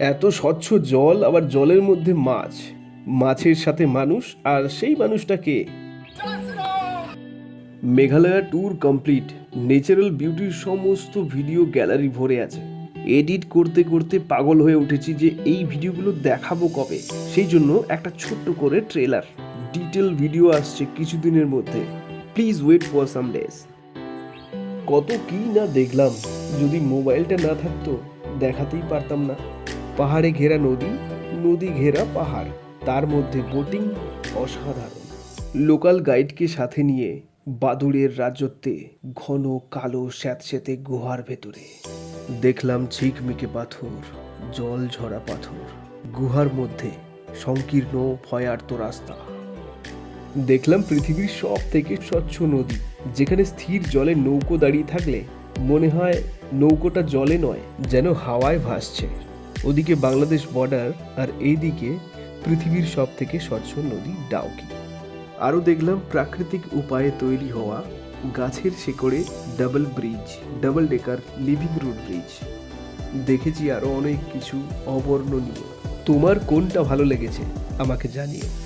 এত স্বচ্ছ জল, আবার জলের মধ্যে মাছ। মাছের সাথে মানুষ, আর সেই মানুষটা কে মেঘালয়া ট্যুর কমপ্লিট ন্যাচারাল বিউটির সমস্ত ভিডিও গ্যালারি ভরে আছে। এডিট করতে করতে পাগল হয়ে উঠেছি যে এই ভিডিওগুলো দেখাবো কবে। সেই জন্য একটা ছোট্ট করে ট্রেলার ডিটেল ভিডিও আসছে কিছুদিনের মধ্যে। Please wait for some days কত কি না দেখলাম। যদি মোবাইলটা না থাকতো, দেখাতেই পারতাম না। পাহাড়ে ঘেরা নদী নদী ঘেরা পাহাড়। তার মধ্যে বোটিং অসাধারণ। লোকাল গাইডকে সাথে নিয়ে বাদুড়ের রাজত্বে ঘন কালো স্যাঁতস্যাঁতে গুহার ভেতরে। দেখলাম ঝিকমিকে পাথর, জল ঝরা পাথর। গুহার মধ্যে সংকীর্ণ ভয়ার্ত রাস্তা। দেখলাম পৃথিবীর সব থেকে স্বচ্ছ নদী, যেখানে স্থির জলে নৌকো দাঁড়িয়ে থাকলে মনে হয় নৌকোটা জলে নয়, যেন হাওয়ায় ভাসছে। ওদিকে বাংলাদেশ বর্ডার আর এইদিকে পৃথিবীর সব থেকে স্বচ্ছ নদী ডাউকি। আরও দেখলাম প্রাকৃতিক উপায়ে তৈরি হওয়া গাছের শেকড়ে double bridge double decker living root bridge দেখেছি আরও অনেক কিছু অবর্ণনীয়। তোমার কোনটা ভালো লেগেছে? আমাকে জানিও।